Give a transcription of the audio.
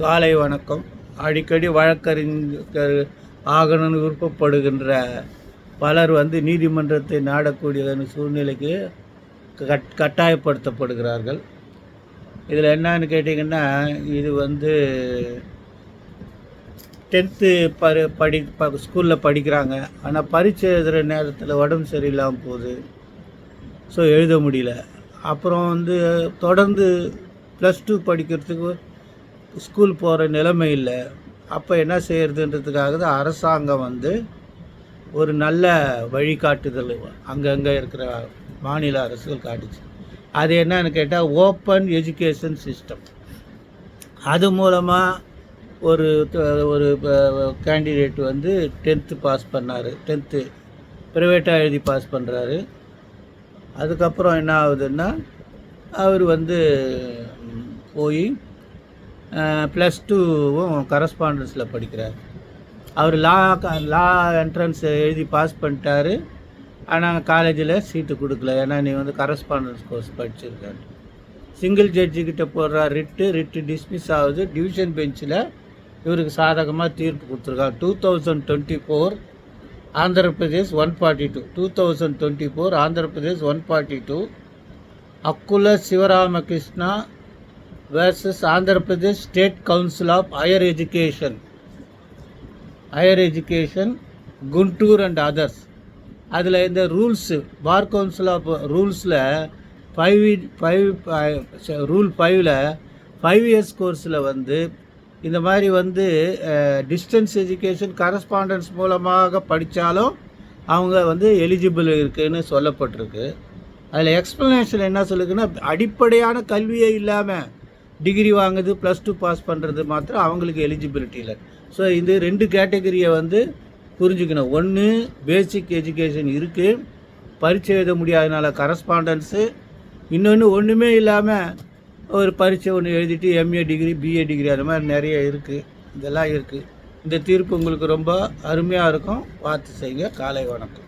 காலை வணக்கம். அடிக்கடி வழக்கறிஞர் ஆகணும்னு விருப்பப்படுகின்ற பலர் வந்து நீதிமன்றத்தை நாடக்கூடியதான சூழ்நிலைக்கு கட் கட்டாயப்படுத்தப்படுகிறார்கள். இதில் என்னன்னு கேட்டிங்கன்னா இது வந்து டென்த்து பரி படி ப ஸ்கூலில் படிக்கிறாங்க. ஆனால் பரீட்சை எழுதுகிற நேரத்தில் உடம்பு சரியில்லாமல் போகுது. ஸோ எழுத முடியல. அப்புறம் வந்து தொடர்ந்து ப்ளஸ் டூ படிக்கிறதுக்கு ஸ்கூல் போகிற நிலைமை இல்லை. அப்போ என்ன செய்கிறதுன்றதுக்காக தான் அரசாங்கம் வந்து ஒரு நல்ல வழிகாட்டுதல் அங்கங்கே இருக்கிற மாநில அரசுகள் காட்டுச்சு. அது என்னன்னு கேட்டால் ஓப்பன் எஜுகேஷன் சிஸ்டம் அது மூலமாக ஒரு ஒரு கேண்டிடேட் வந்து டென்த்து பாஸ் பண்ணார். டென்த்து ப்ரைவேட்டாக எழுதி பாஸ் பண்ணுறாரு அதுக்கப்புறம் என்ன ஆகுதுன்னா அவர் வந்து போய் ப்ளஸ் டூவும் கரஸ்பாண்டன்ஸில் படிக்கிறார். அவர் லா லா என்ட்ரன்ஸ் எழுதி பாஸ் பண்ணிட்டாரு. ஆனால் காலேஜில் சீட்டு கொடுக்கல. ஏன்னா நீ வந்து கரஸ்பாண்டன்ஸ் கோர்ஸ் படிச்சிருக்காரு சிங்கிள் ஜட்ஜிக்கிட்ட போடுற ரிட்டு ரிட்டு டிஸ்மிஸ் ஆகுது. டிவிஷன் பெஞ்சில் இவருக்கு சாதகமாக தீர்ப்பு கொடுத்துருக்காங்க. Two thousand twenty four Andhra Pradesh one forty two two thousand twenty four Andhra Pradesh one forty two Akula Sivaramakrishna versus Andhra Pradesh state council of higher education higher education Guntur and others அதில் இந்த rules bar council of ரூல்ஸில் five five rule ஃபைவ்ல five years கோர்ஸில் வந்து இந்த மாதிரி வந்து distance education correspondence மூலமாக படித்தாலும் அவங்க வந்து எலிஜிபிள் இருக்குன்னு சொல்லப்பட்டிருக்கு. அதில் எக்ஸ்ப்ளனேஷன் என்ன சொல்லுதுன்னா அடிப்படையான கல்வியே இல்லாமல் டிகிரி வாங்குது ப்ளஸ் டூ பாஸ் பண்ணுறது மாத்திரம் அவங்களுக்கு எலிஜிபிலிட்டி இல்லை. ஸோ இது ரெண்டு கேட்டகரியை வந்து புரிஞ்சுக்கணும். ஒன்று பேசிக் எஜுகேஷன் இருக்குது பரீட்சை எழுத முடியாதனால கரஸ்பாண்டன்ஸு இன்னொன்று ஒன்றுமே இல்லாமல் ஒரு பரீட்சை ஒன்று எழுதிட்டு எம்ஏ டிகிரி பிஏ டிகிரி அது மாதிரி நிறைய இருக்குது இதெல்லாம் இருக்குது இந்த தீர்ப்பு உங்களுக்கு ரொம்ப அருமையாக இருக்கும். பார்த்து செய்யுங்க. காலை வணக்கம்.